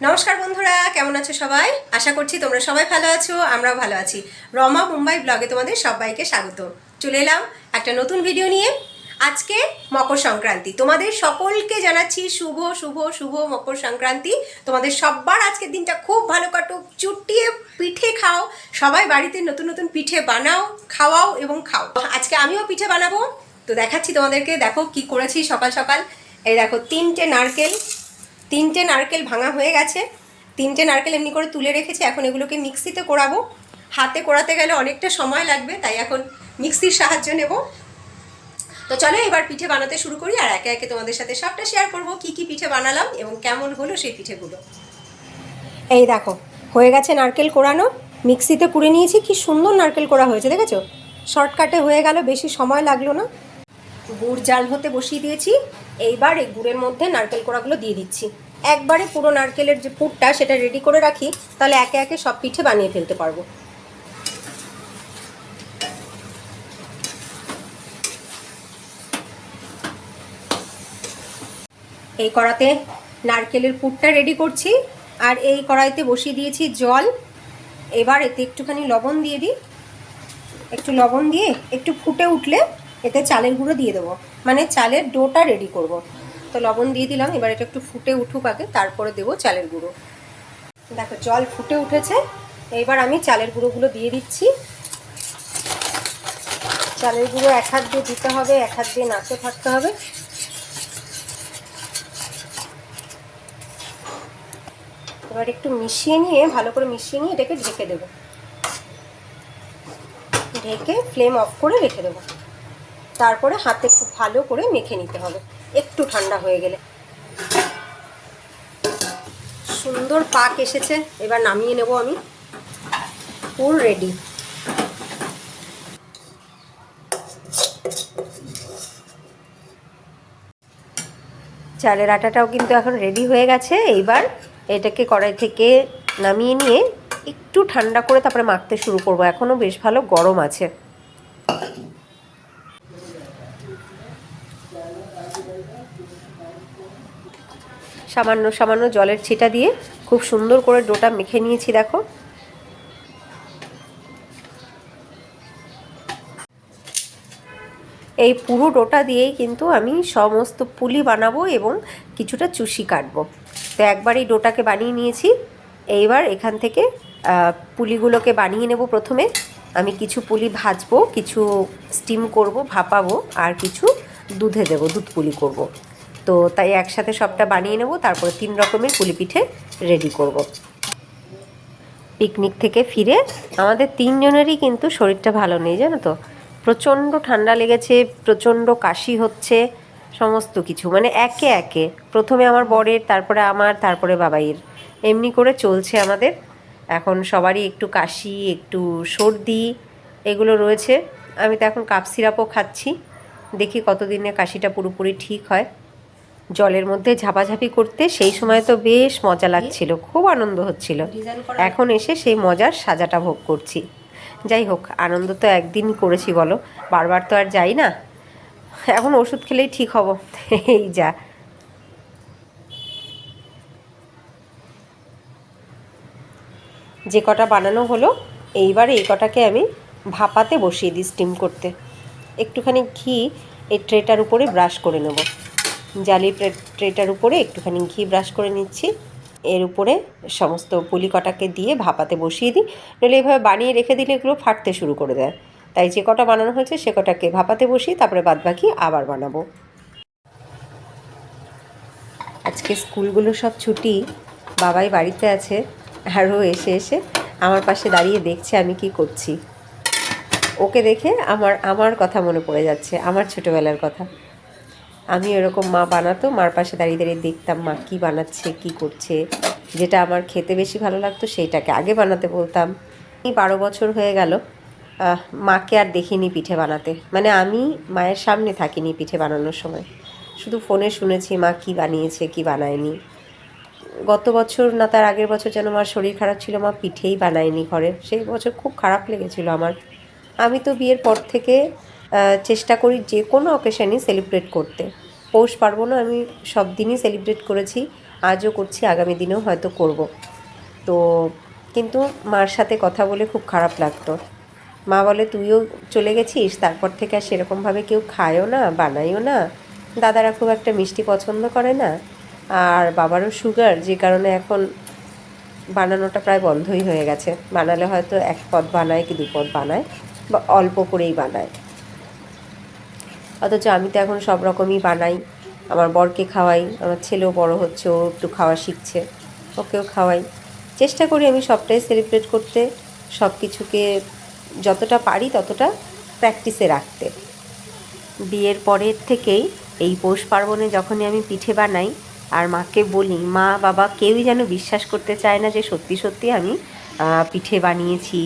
নমস্কার বন্ধুরা, কেমন আছো সবাই? আশা করছি তোমরা সবাই ভালো আছো, আমরাও ভালো আছি। রমা মুম্বাই ব্লগে তোমাদের সবাইকে স্বাগত। চলে এলাম একটা নতুন ভিডিও নিয়ে। আজকে মকর সংক্রান্তি। তোমাদের সকলকে জানাচ্ছি শুভ শুভ শুভ মকর সংক্রান্তি। তোমাদের সব্বার আজকের দিনটা খুব ভালো কাটুক। চুটিয়ে পিঠে খাও। সবাই বাড়িতে নতুন নতুন পিঠে বানাও, খাওয়াও এবং খাও। আজকে আমিও পিঠে বানাবো। তো দেখাচ্ছি তোমাদেরকে। দেখো কি করেছি সকাল সকাল। এই দেখো, তিনটে নারকেল। তিনটে নারকেল ভাঙা হয়ে গেছে। তিনটে নারকেল এমনি করে তুলে রেখেছি, এখন এগুলোকে মিক্সিতে কোড়াবো। হাতে কোড়াতে গেলে অনেকটা সময় লাগবে, তাই এখন মিক্সির সাহায্য নেব। তো চলো এবার পিঠে বানাতে শুরু করি, আর একে একে তোমাদের সাথে সবটা শেয়ার করব, কি কি পিঠে বানালাম এবং কেমন হলো সেই পিঠেগুলো। এই দেখো, হয়ে গেছে নারকেল কোড়ানো। মিক্সিতে কুড়ে নিয়েছি, কি সুন্দর নারকেল কোড়া হয়েছে, দেখেছ? শর্টকাটে হয়ে গেল, বেশি সময় লাগল না। গুড় জাল হতে বসিয়ে দিয়েছি, এইবার এই গুড়ের মধ্যে নারকেল কোড়াগুলো দিয়ে দিচ্ছি। একবারে পুরো নারকেলের যে পুরটা সেটা রেডি করে রাখি, তাহলে একে একে সব পিঠে বানিয়ে ফেলতে পারব। এই কড়াতে নারকেলের পুরটা রেডি করছি, আর এই কড়াইতে বসিয়ে দিয়েছি জল। এবার এতে একটুখানি লবণ দিয়ে দিই। একটু লবণ দিয়ে একটু ফুটে উঠলে এতে চালের গুঁড়ো দিয়ে দেবো। মানে চালের ডোটা রেডি করব। তো লবণ দিয়ে দিলাম, এবার এটা একটু ফুটে উঠুক আগে, তারপরে দেবো চালের গুঁড়ো। দেখো, জল ফুটে উঠেছে এইবার আমি চালের গুঁড়োগুলো দিয়ে দিচ্ছি। চালের গুঁড়ো এক হাত দিয়ে দিতে হবে, এক হাত দিয়ে নাচে থাকতে হবে। এবার একটু মিশিয়ে নিয়ে, ভালো করে মিশিয়ে নিয়ে এটাকে ঢেকে দেবো। ঢেকে, ফ্লেম অফ করে রেখে দেবো। তারপরে হাতে খুব ভালো করে মেখে নিতে হবে। একটু ঠান্ডা হয়ে গেলে। সুন্দর পাক এসেছে, এবার নামিয়ে নেব আমি। পুর রেডি। চালের আটাটাও কিন্তু এখন রেডি হয়ে গেছে, এইবার এটাকে কড়াই থেকে নামিয়ে নিয়ে একটু ঠান্ডা করে তারপরে মাখতে শুরু করব। এখনও বেশ ভালো গরম আছে। সামান্য সামান্য জলের ছিটা দিয়ে খুব সুন্দর করে ডোটা মেখে নিয়েছি, দেখো। এই পুরো ডোটা দিয়েই কিন্তু আমি সমস্ত পুলি বানাবো এবং কিছুটা চুষি কাটবো। তো একবার এই ডোটাকে বানিয়ে নিয়েছি। এইবার এখান থেকে পুলিগুলোকে বানিয়ে নেব প্রথমে। আমি কিছু পুলি ভাজবো, কিছু স্টিম করব, ভাপাবো, আর কিছু দুধে দেবো, দুধ পুলি করব। তো তাই একসাথে সবটা বানিয়ে নেব, তারপরে তিন রকমের পুলি পিঠে রেডি করব। পিকনিক থেকে ফিরে আমাদের তিনজনেরই কিন্তু শরীরটা ভালো নেই, জানো তো? প্রচণ্ড ঠান্ডা লেগেছে, প্রচণ্ড কাশি হচ্ছে, সমস্ত কিছু। মানে একে একে। প্রথমে আমার বরের, তারপরে আমার, তারপরে বাবাইয়ের। এমনি করে চলছে আমাদের। এখন সবারই একটু কাশি, একটু সর্দি এগুলো রয়েছে। আমি তো এখন কাপ সিরাপও খাচ্ছি। দেখি কতদিনে কাশিটা পুরোপুরি ঠিক হয়। জলের মধ্যে ঝাপাঝাপি করতে সেই সময় তো বেশ মজা লাগছিল খুব আনন্দ হচ্ছিল। এখন এসে সেই মজার সাজাটা ভোগ করছি। যাই হোক আনন্দ তো একদিন করেছি বলো বারবার তো আর যাই না। এখন ওষুধ খেলেই ঠিক হব এই যা। যে কটা বানানো হলো এইবার এই কটাকে আমি ভাপাতে বসিয়ে দিই স্টিম করতে। একটুখানি ঘি এই ট্রেটার উপরে ব্রাশ করে নেব। জালি ট্রেটার উপরে একটুখানি ঘি ব্রাশ করে নিচ্ছি। এর উপরে সমস্ত পুলি কটাকে দিয়ে ভাপাতে বসিয়ে দিই। নইলে এভাবে বানিয়ে রেখে দিলে এগুলো ফাটতে শুরু করে দেয়। তাই যে কটা বানানো হয়েছে সে কটাকে ভাপাতে বসিয়ে তারপরে বাদবাকি আবার বানাবো। আজকে স্কুলগুলো সব ছুটি, বাবাই বাড়িতে আছে, আরও এসে এসে আমার পাশে দাঁড়িয়ে দেখছে আমি কি করছি। ওকে দেখে আমার আমার কথা মনে পড়ে যাচ্ছে, আমার ছোটোবেলার কথা। আমি এরকম মা বানাতো, মার পাশে দাঁড়িয়ে দাঁড়িয়ে দেখতাম মা কী বানাচ্ছে, কি করছে। যেটা আমার খেতে বেশি ভালো লাগতো সেইটাকে আগে বানাতে বলতাম। এই বারো বছর হয়ে গেল মাকে আর দেখিনি পিঠে বানাতে। মানে আমি মায়ের সামনে থাকিনি পিঠে বানানোর সময়। শুধু ফোনে শুনেছি মা কি বানিয়েছে, কি বানায়নি। গত বছর না তার আগের বছর যেন আমার শরীর খারাপ ছিল, মা পিঠেই বানায়নি ঘরে। সেই বছর খুব খারাপ লেগেছিল আমার। আমি তো বিয়ের পর থেকে চেষ্টা করি যে কোনো অকেশানই সেলিব্রেট করতে। পৌষ পার্বণও আমি সব দিনই সেলিব্রেট করেছি, আজও করছি, আগামী দিনেও হয়তো করব। তো কিন্তু মার সাথে কথা বলে খুব খারাপ লাগতো। মা বলে, তুইও চলে গেছিস? তারপর থেকে আর সেরকমভাবে কেউ খায়ও না বানাইও না। দাদারা খুব একটা মিষ্টি পছন্দ করে না। আর বাবারও সুগার যে কারণে এখন বানানোটা প্রায় বন্ধই হয়ে গেছে। বানালে হয়তো এক পদ বানায় কি দু পদ বানায়, বা অল্প করেই বানায়। অথচ আমি তো এখন সব রকমই বানাই। আমার বরকে খাওয়াই, আমার ছেলেও বড় হচ্ছে, ও একটু খাওয়া শিখছে, ওকেও খাওয়াই। চেষ্টা করি আমি সবটাই সেলিব্রেট করতে সব কিছুকে যতটা পারি ততটা প্র্যাকটিসে রাখতে। বিয়ের পরের থেকেই এই পৌষ পার্বণে যখনই আমি পিঠে বানাই, আর মাকে বলি, মা, বাবা, কেউই যেন বিশ্বাস করতে চায় না যে সত্যি সত্যি আমি পিঠে বানিয়েছি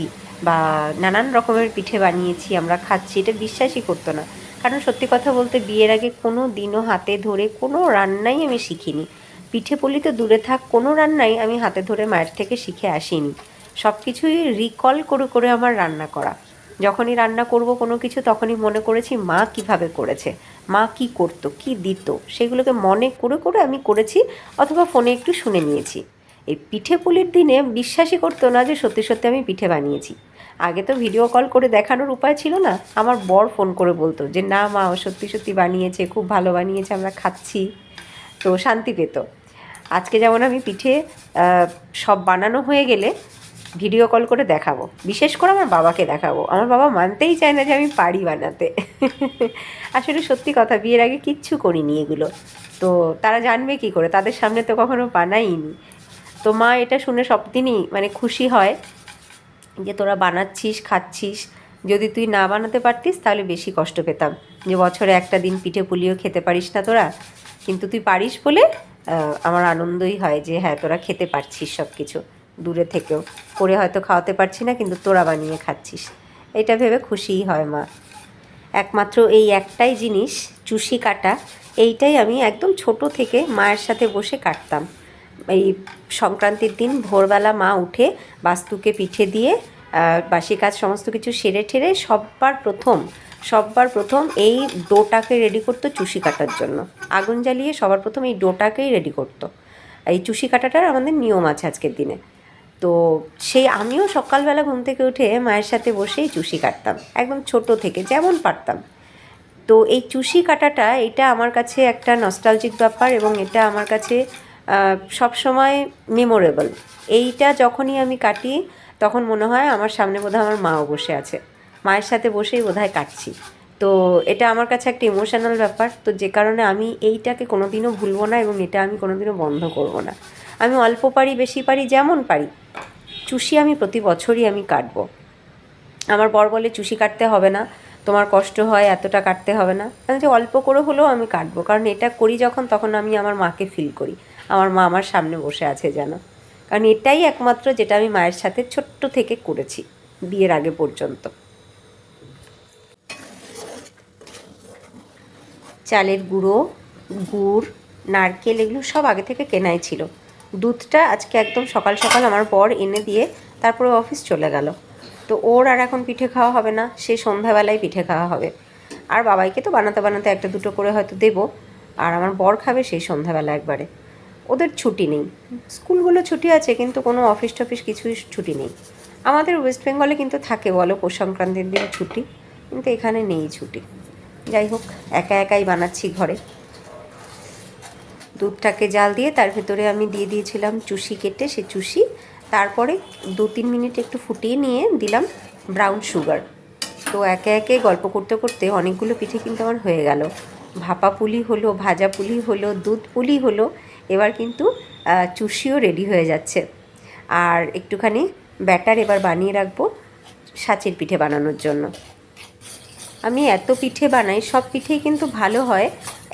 বা নানান রকমের পিঠে বানিয়েছি, আমরা খাচ্ছি। এটা বিশ্বাসই করতো না। কারণ সত্যি কথা বলতে বিয়ের আগে কোনো দিনও হাতে ধরে কোনো রান্নাই আমি শিখিনি। পিঠে পুলি তো দূরে থাক, কোনো রান্নাই আমি হাতে ধরে মায়ের থেকে শিখে আসিনি। সব কিছুই রিকল করে করে আমার রান্না করা। যখনই রান্না করব কোনো কিছু, তখনই মনে করেছি মা কীভাবে করেছে, মা কি করতো, কি দিত, সেগুলোকে মনে করে করে আমি করেছি অথবা ফোনে একটু শুনে নিয়েছি। এই পিঠে পুলির দিনে বিশ্বাসই করতো না যে সত্যি সত্যি আমি পিঠে বানিয়েছি। আগে তো ভিডিও কল করে দেখানোর উপায় ছিল না। আমার বর ফোন করে বলতো যে, না মা, ও সত্যি সত্যি বানিয়েছে, খুব ভালো বানিয়েছে, আমরা খাচ্ছি। তো শান্তি পেত। আজকে যেমন আমি পিঠে সব বানানো হয়ে গেলে ভিডিও কল করে দেখাবো। বিশেষ করে আমার বাবাকে দেখাবো। আমার বাবা মানতেই চায় না যে আমি পারি বানাতে। আসলে সত্যি কথা, বিয়ের আগে কিচ্ছু করিনি এগুলো। তো তারা জানবে কি করে? তাদের সামনে তো কখনো বানাইনি। তো মা এটা শুনে সব দিনই মানে খুশি হয়। যে তোরা বানাচ্ছিস, খাচ্ছিস, যদি তুই না বানাতে পারতিস, তাহলে বেশি কষ্ট পেতাম। যে বছরে একটা দিন পিঠে পুলিও খেতে পারিস না তোরা, কিন্তু তুই পারিস বলে আমার আনন্দই হয় যে হ্যাঁ তোরা খেতে পারছিস সব কিছু দূরে থেকেও। করে হয়তো খাওয়াতে পারছি না, কিন্তু তোরা বানিয়ে খাচ্ছিস। এটা ভেবে খুশিই হয় মা। একমাত্র এই একটাই জিনিস, চুষি কাটা, এইটাই আমি একদম ছোট থেকে মায়ের সাথে বসে কাটতাম। এই সংক্রান্তির দিন ভোরবেলা মা উঠে বাস্তুকে পিঠে দিয়ে বাসি কাজ সমস্ত কিছু সেরে ঠেরে সববার প্রথম সববার প্রথম এই ডোটাকে রেডি করতো চুষি কাটার জন্য। আগুন জ্বালিয়ে সবার প্রথম এই ডোটাকেই রেডি করতো। এই চুষি কাটাটার আমাদের নিয়ম আছে আজকের দিনে। তো সেই আমিও সকালবেলা ঘুম থেকে উঠে মায়ের সাথে বসেই চুষি কাটতাম, একদম ছোট থেকে, যেমন পারতাম। তো এই চুষি কাটাটা, এটা আমার কাছে একটা নস্টালজিক ব্যাপার এবং এটা আমার কাছে সব সময় মেমোরেবল এইটা যখনই আমি কাটি, তখন মনে হয় আমার সামনে বোধহয় আমার মাও বসে আছে। মায়ের সাথে বসেই বোধহয় কাটছি। তো এটা আমার কাছে একটা ইমোশনাল ব্যাপার। তো যে কারণে আমি এইটাকে কোনোদিনও ভুলবো না এবং এটা আমি কোনোদিনও বন্ধ করব না। আমি অল্প পারি, বেশি পারি, যেমন পারি। চুষি আমি প্রতি বছরই আমি কাটবো। আমার বর বলে, চুষি কাটতে হবে না। তোমার কষ্ট হয়, এতটা কাটতে হবে না। যে অল্প করে হলেও আমি কাটবো। কারণ এটা করি যখন, তখন আমি আমার মাকে ফিল করি। আমার মা আমার সামনে বসে আছে যেন। কারণ এটাই একমাত্র যেটা আমি মায়ের সাথে ছোট্ট থেকে করেছি, বিয়ের আগে পর্যন্ত। চালের গুঁড়ো, গুড়, নারকেল এগুলো সব আগে থেকে কেনাই ছিল। দুধটা আজকে একদম সকাল সকাল আমার বর এনে দিয়ে তারপরে অফিস চলে গেল। তো ওর আর এখন পিঠে খাওয়া হবে না, সে সন্ধ্যাবেলায় পিঠে খাওয়া হবে। আর বাবাইকে তো বানাতে বানাতে একটা দুটো করে হয়তো দেবো, আর আমার বর খাবে সেই সন্ধ্যাবেলা একবারে। ওদের ছুটি নেই। স্কুলগুলো ছুটি আছে, কিন্তু কোনো অফিস টফিস কিছুই ছুটি নেই। আমাদের ওয়েস্ট বেঙ্গলে কিন্তু থাকে বলো, পৌষ সংক্রান্তির দিন ছুটি, কিন্তু এখানে নেই ছুটি। যাই হোক, একা একাই বানাচ্ছি ঘরে। দুধটাকে জাল দিয়ে তার ভেতরে আমি দিয়ে দিয়েছিলাম চুষি কেটে, সে চুষি। তারপরে দু তিন মিনিট একটু ফুটিয়ে নিয়ে দিলাম ব্রাউন সুগার তো একে একে গল্প করতে করতে অনেকগুলো পিঠে কিন্তু আমার হয়ে গেল। ভাপা পুলি হলো, ভাজা পুলি হলো, দুধ পুলি হলো এবার কিন্তু চুষিও রেডি হয়ে যাচ্ছে। আর একটুখানি ব্যাটার এবার বানিয়ে রাখব সাঁচের পিঠে বানানোর জন্য। আমি এত পিঠে বানাই, সব পিঠেই কিন্তু ভালো হয়।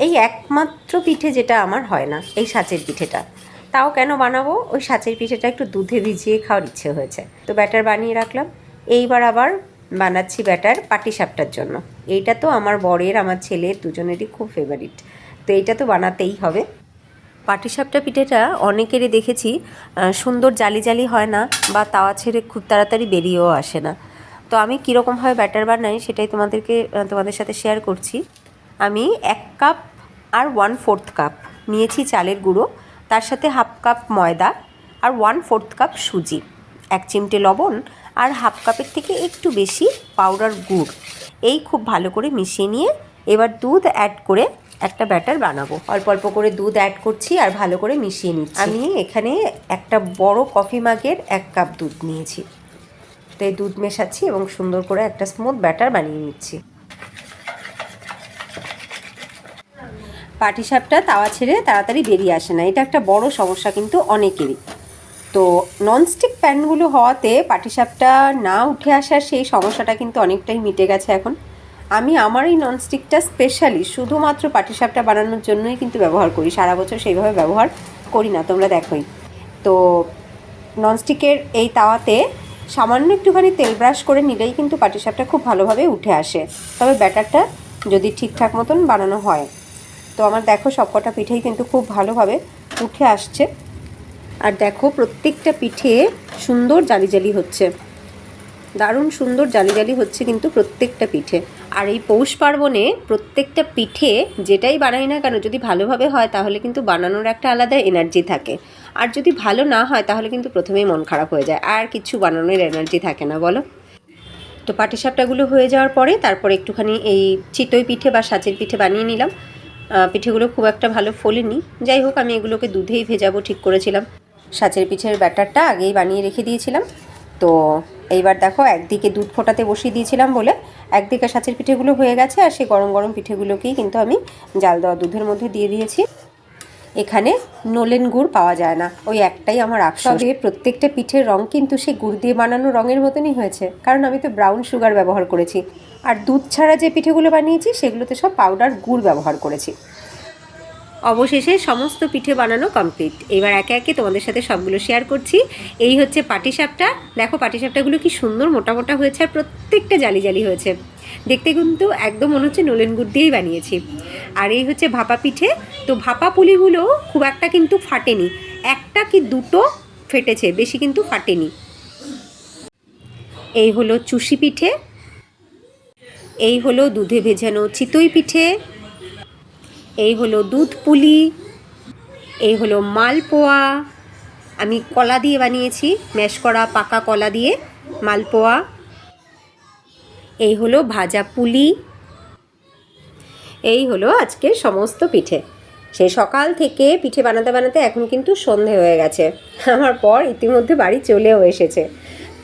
এই একমাত্র পিঠে যেটা আমার হয় না, এই সাঁচের পিঠেটা। তাও কেন বানাবো? ওই সাঁচের পিঠেটা একটু দুধে ভিজিয়ে খাওয়ার ইচ্ছে হয়েছে। তো ব্যাটার বানিয়ে রাখলাম। এইবার আবার বানাচ্ছি ব্যাটার পাটিসাপটার জন্য। এইটা তো আমার বরের, আমার ছেলের, দুজনেরই খুব ফেভারিট তো এইটা তো বানাতেই হবে। পাটিসাপটা পিঠেটা অনেকেরই দেখেছি সুন্দর জালি জালি হয় না বা তাওয়া ছেড়ে খুব তাড়াতাড়ি বেরিয়েও আসে না। তো আমি কীরকমভাবে ব্যাটার বানাই সেটাই তোমাদেরকে তোমাদের সাথে শেয়ার করছি। আমি এক কাপ আর ওয়ান ফোর্থ কাপ নিয়েছি চালের গুঁড়ো, তার সাথে হাফ কাপ ময়দা আর ওয়ান ফোর্থ কাপ সুজি, এক চিমটে লবণ আর হাফ কাপের থেকে একটু বেশি পাউডার গুড়। এই খুব ভালো করে মিশিয়ে নিয়ে এবার দুধ অ্যাড করে একটা ব্যাটার বানাবো। অল্প অল্প করে দুধ অ্যাড করছি আর ভালো করে মিশিয়ে নিচ্ছি। আমি এখানে একটা বড় কফি মাগের এক কাপ দুধ নিয়েছি। তো এই দুধ মেশাচ্ছি এবং সুন্দর করে একটা স্মুথ ব্যাটার বানিয়ে নিচ্ছি। পাটিসাপটা তাওয়া ছেড়ে তাড়াতাড়ি বেরিয়ে আসে না। এটা একটা বড় সমস্যা কিন্তু অনেকেরই। তো ননস্টিক প্যানগুলো হওয়াতে পাটিসাপটা না উঠে আসার সেই সমস্যাটা কিন্তু অনেকটাই মিটে গেছে এখন। আমি আমার এই ননস্টিকটা স্পেশালি শুধুমাত্র পাটিসাপটা বানানোর জন্যই কিন্তু ব্যবহার করি। সারা বছর সেইভাবে ব্যবহার করি না, তোমরা দেখোই। তো ননস্টিকের এই তাওয়াতে সামান্য একটুখানি তেল ব্রাশ করে নিলেই কিন্তু পাটিসাপটা খুব ভালোভাবে উঠে আসে। তবে ব্যাটারটা যদি ঠিকঠাক মতন বানানো হয়। তো আমার দেখো সবকটা পিঠেই কিন্তু খুব ভালোভাবে উঠে আসছে। আর দেখো প্রত্যেকটা পিঠে সুন্দর জালি জালি হচ্ছে। দারুণ সুন্দর জালি জালি হচ্ছে কিন্তু প্রত্যেকটা পিঠে। আর এই পৌষ পার্বণে প্রত্যেকটা পিঠে যেটাই বানাই না কেন, যদি ভালোভাবে হয় তাহলে কিন্তু বানানোর একটা আলাদা এনার্জি থাকে। আর যদি ভালো না হয় তাহলে কিন্তু প্রথমেই মন খারাপ হয়ে যায়। আর কিছু বানানোর এনার্জি থাকে না, বলো? তো পাটিসাপটাগুলো হয়ে যাওয়ার পরে তারপর একটুখানি এই চিতই পিঠে বা সাচের পিঠে বানিয়ে নিলাম। পিঠেগুলো খুব একটা ভালো ফোলেনি। যাই হোক, আমি এগুলোকে দুধেই ভেজাবো, ঠিক করেছিলাম। সাচের পিঠের ব্যাটারটা আগেই বানিয়ে রেখে দিয়েছিলাম। তো এইবার দেখো একদিকে দুধ ফোটাতে বসিয়ে দিয়েছিলাম বলে একদিকে সাঁচের পিঠেগুলো হয়ে গেছে আর সেই গরম গরম পিঠেগুলোকেই কিন্তু আমি জাল দেওয়া দুধের মধ্যে দিয়ে দিয়েছি। এখানে নলেন গুড় পাওয়া যায় না, ওই একটাই আমার আফসোস। তবে প্রত্যেকটা পিঠের রং কিন্তু সেই গুড় দিয়ে বানানো রঙের মতনই হয়েছে, কারণ আমি তো ব্রাউন সুগার ব্যবহার করেছি। আর দুধ ছাড়া যে পিঠেগুলো বানিয়েছি সেগুলোতে সব পাউডার গুড় ব্যবহার করেছি। অবশেষে সমস্ত পিঠে বানানো কমপ্লিট এবার একে একে তোমাদের সাথে সবগুলো শেয়ার করছি। এই হচ্ছে পাটিসাপটা। দেখো পাটিসাপটাগুলো কি সুন্দর মোটা মোটা হয়েছে আর প্রত্যেকটা জালি জালি হয়েছে। দেখতে কিন্তু একদম মনে হচ্ছে নলেন গুড় দিয়েই বানিয়েছি। আর এই হচ্ছে ভাপা পিঠে। তো ভাপা পুলিগুলো খুব একটা কিন্তু ফাটেনি। একটা কি দুটো ফেটেছে, বেশি কিন্তু ফাটেনি। এই হলো চুষি পিঠে। এই হলো দুধে ভেজানো চিতই পিঠে। এই হলো দুধ পুলি, এই হলো মালপোয়া। আমি কলা দিয়ে বানিয়েছি, ম্যাশ করা, পাকা কলা দিয়ে মালপোয়া। এই হলো ভাজা পুলি। এই হলো আজকে সমস্ত পিঠে। সেই সকাল থেকে পিঠে বানাতে বানাতে এখন কিন্তু সন্ধে হয়ে গেছে। আমার পর ইতিমধ্যে বাড়ি চলেও এসেছে।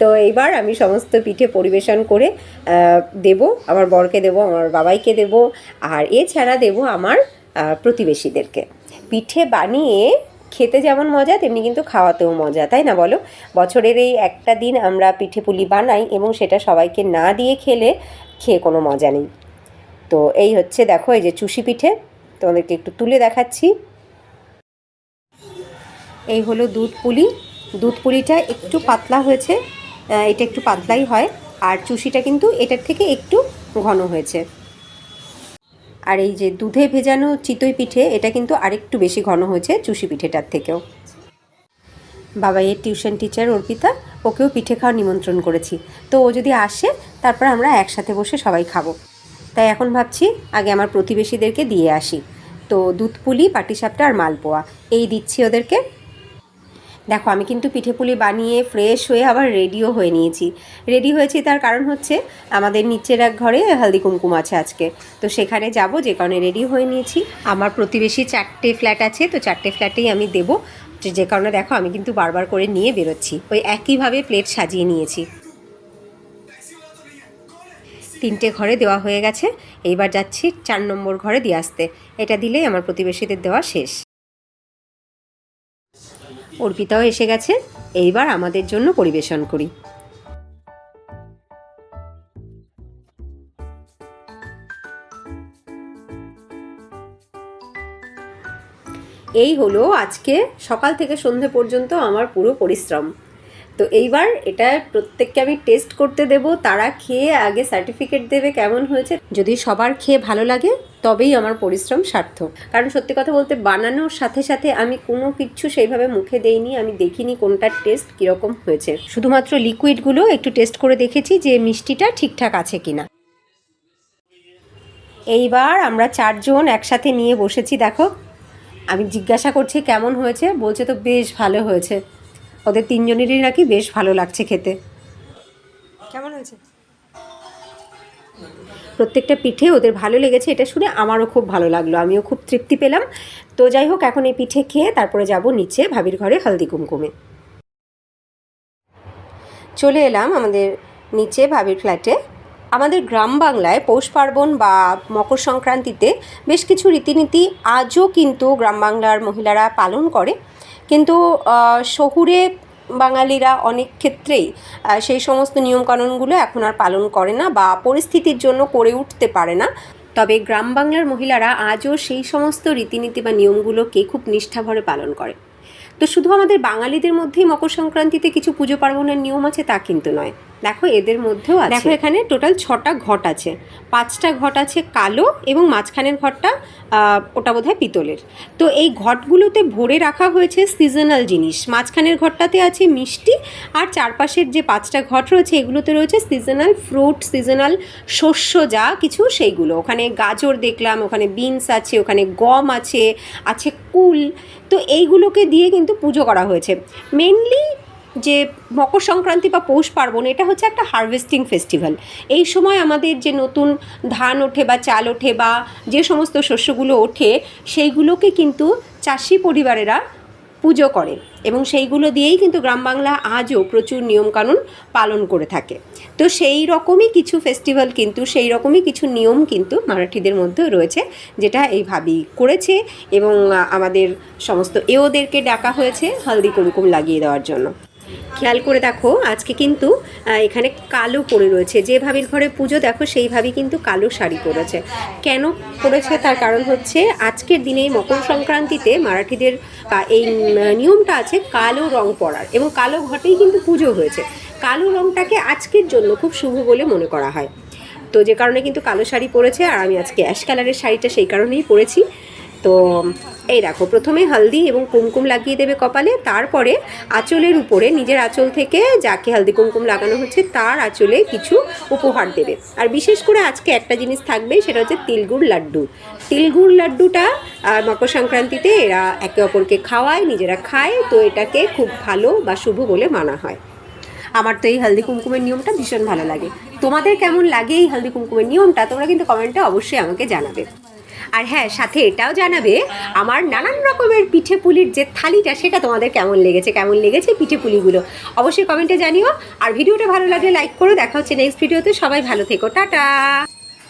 তো এইবার আমি সমস্ত পিঠে পরিবেশন করে দেব, আমার বরকে দেব, আমার বাবাইকে দেব, আর এছাড়া দেব আমার প্রতিবেশীদেরকে। পিঠে বানিয়ে খেতে যেমন মজা, তেমনি কিন্তু খাওয়াতেও মজা, তাই না বলো? বছরের এই একটা দিন আমরা পিঠে পুলি বানাই এবং সেটা সবাইকে না দিয়ে খেলে খেয়ে কোনো মজা নেই। তো এই হচ্ছে দেখো, এই যে চুষি পিঠে, তোমাদেরকে একটু তুলে দেখাচ্ছি। এই হলো দুধ পুলি। দুধ পুলিটা একটু পাতলা হয়েছে এটা একটু পাতলাই হয়, আর চুষিটা কিন্তু এটার থেকে একটু ঘন হয়েছে। আর এই যে দুধে ভেজানো চিতই পিঠে, এটা কিন্তু আরেকটু বেশি ঘন হয়েছে চুষি পিঠেটার থেকেও। বাবাইয়ের টিউশন টিচার অর্পিতা, ওকেও পিঠে খাওয়ার নিমন্ত্রণ করেছি। তো ও যদি আসে, তারপর আমরা একসাথে বসে সবাই খাব। তাই এখন ভাবছি, আগে আমার প্রতিবেশীদেরকে দিয়ে আসি। তো দুধ পুলি পাটিসাপটা আর মালপোয়া, এই দিচ্ছি ওদেরকে। দেখো, আমি কিন্তু পিঠে পুলি বানিয়ে ফ্রেশ হয়ে আবার রেডিও হয়ে নিয়েছি। রেডি হয়েছি তার কারণ হচ্ছে আমাদের নিচের এক ঘরে হালদি কুমকুম আছে আজকে। তো সেখানে যাব, যে কারণে রেডি হয়ে নিয়েছি। আমার প্রতিবেশী চারটে ফ্ল্যাট আছে, তো চারটে ফ্ল্যাটেই আমি দেবো। যে কারণে দেখো, আমি কিন্তু বারবার করে নিয়ে বেরোচ্ছি। ওই একইভাবে প্লেট সাজিয়ে নিয়েছি। তিনটে ঘরে দেওয়া হয়ে গেছে। এইবার যাচ্ছি চার নম্বর ঘরে দিয়ে আসতে। এটা দিলেই আমার প্রতিবেশীদের দেওয়া শেষ। অর্পিতাও এসে গেছে। এইবার আমাদের জন্য পরিবেশন করি। এই হলো আজকে সকাল থেকে সন্ধে পর্যন্ত আমার পুরো পরিশ্রম। তো এইবার এটা প্রত্যেককে আমি টেস্ট করতে দেব। তারা খেয়ে আগে সার্টিফিকেট দেবে কেমন হয়েছে। যদি সবার খেয়ে ভালো লাগে তবেই আমার পরিশ্রম সার্থক। কারণ সত্যি কথা বলতে বানানোর সাথে সাথে আমি কোনো কিছু সেইভাবে মুখে দেইনি, আমি দেখিনি কোনটার টেস্ট কীরকম হয়েছে। শুধুমাত্র লিকুইডগুলো একটু টেস্ট করে দেখেছি যে মিষ্টিটা ঠিকঠাক আছে কিনা। এইবার আমরা চারজন একসাথে নিয়ে বসেছি, দেখো। আমি জিজ্ঞাসা করছি, কেমন হয়েছে? বলছে, তো বেশ ভালো হয়েছে। ওদের তিনজনেরই নাকি বেশ ভালো লাগছে খেতে। কেমন হয়েছে? প্রত্যেকটা পিঠে ওদের ভালো লেগেছে, এটা শুনে আমারও খুব ভালো লাগল, আমিও খুব তৃপ্তি পেলাম। তো যাই হোক, এখন এই পিঠে খেয়ে তারপরে যাব নিচে ভাবির ঘরে হলদি কুমকুমে। চলে এলাম আমাদের নিচে ভাবির ফ্ল্যাটে। আমাদের গ্রাম বাংলায় পৌষ পার্বণ বা মকর সংক্রান্তিতে বেশ কিছু রীতিনীতি আজও কিন্তু গ্রাম বাংলার মহিলারা পালন করে। কিন্তু শহুরে বাঙালিরা অনেক ক্ষেত্রেই সেই সমস্ত নিয়মকানুনগুলো এখন আর পালন করে না বা পরিস্থিতির জন্য করে উঠতে পারে না। তবে গ্রাম বাংলার মহিলারা আজও সেই সমস্ত রীতিনীতি বা নিয়মগুলোকে খুব নিষ্ঠাভরে পালন করে। তো শুধু আমাদের বাঙালিদের মধ্যেই মকর সংক্রান্তিতে কিছু পুজো পার্বণের নিয়ম আছে তা কিন্তু নয়। দেখো, এদের মধ্যেও আছে। দেখো, এখানে টোটাল ছটা ঘট আছে। পাঁচটা ঘট আছে কালো এবং মাঝখানের ঘরটা ওটা বোধহয় পিতলের। তো এই ঘটগুলোতে ভরে রাখা হয়েছে সিজনাল জিনিস। মাঝখানের ঘরটাতে আছে মিষ্টি আর চারপাশের যে পাঁচটা ঘট রয়েছে, এগুলোতে রয়েছে সিজনাল ফ্রুট সিজনাল শস্য যা কিছু, সেইগুলো। ওখানে গাজর দেখলাম, ওখানে বিনস আছে, ওখানে গম আছে আছে কুল। তো এইগুলোকে দিয়ে কিন্তু পুজো করা হয়েছে। মেনলি যে মকর সংক্রান্তি বা পৌষ পার্বণ, এটা হচ্ছে একটা হারভেস্টিং ফেস্টিভ্যাল এই সময় আমাদের যে নতুন ধান ওঠে বা চাল ওঠে বা যে সমস্ত শস্যগুলো ওঠে, সেইগুলোকে কিন্তু চাষি পরিবারেরা পুজো করে এবং সেইগুলো দিয়েই কিন্তু গ্রাম বাংলা আজও প্রচুর নিয়মকানুন পালন করে থাকে। তো সেই রকমই কিছু ফেস্টিভ্যাল কিন্তু, সেই রকমই কিছু নিয়ম কিন্তু মারাঠিদের মধ্যেও রয়েছে, যেটা এইভাবেই করেছে এবং আমাদের সমস্ত এওদেরকে ডাকা হয়েছে, হলদি কুমকুম লাগিয়ে দেওয়ার জন্য। খেয়াল করে দেখো, আজকে কিন্তু এখানে কালো পরে রয়েছে। যে ভাবির ঘরে পুজো দেখো সেইভাবেই কিন্তু কালো শাড়ি পরেছে। কেন পরেছে? তার কারণ হচ্ছে, আজকের দিনে মকর সংক্রান্তিতে মারাঠিদের এই নিয়মটা আছে কালো রং পরার। এবং কালো ঘটেই কিন্তু পুজো হয়েছে। কালো রংটাকে আজকের জন্য খুব শুভ বলে মনে করা হয়। তো যে কারণে কিন্তু কালো শাড়ি পরেছে, আর আমি আজকে অ্যাশ কালারের শাড়িটা সেই কারণেই পরেছি। তো এই দেখো, প্রথমে হলদি এবং কুমকুম লাগিয়ে দেবে কপালে, তারপরে আঁচলের উপরে, নিজের আঁচল থেকে যাকে হলদি কুমকুম লাগানো হচ্ছে, তার আঁচলে কিছু উপহার দেবে। আর বিশেষ করে আজকে একটা জিনিস থাকবে, সেটা হচ্ছে তিলগুড় লাড্ডু। তিলগুড় লাড্ডুটা মকর সংক্রান্তিতে এরা একে অপরকে খাওয়ায়, নিজেরা খায়, তো এটাকে খুব ভালো বা শুভ বলে মানা হয়। আমার তো এই হালদি কুমকুমের নিয়মটা ভীষণ ভালো লাগে। তোমাদের কেমন লাগে এই হালদি কুমকুমের নিয়মটা, তোমরা কিন্তু কমেন্টে অবশ্যই আমাকে জানাবে। আর হ্যাঁ সাথে এটাও জানাবে, আমার নানান রকমের পিঠে পুলির যে থালিটা, সেটা তোমাদের কেমন লেগেছে কেমন লেগেছে পিঠে পুলিগুলো? অবশ্যই কমেন্টে জানিও। আর ভিডিওটা ভালো লাগলে লাইক করো। দেখা হচ্ছে নেক্সট ভিডিওতে সবাই ভালো থেকো। টাটা!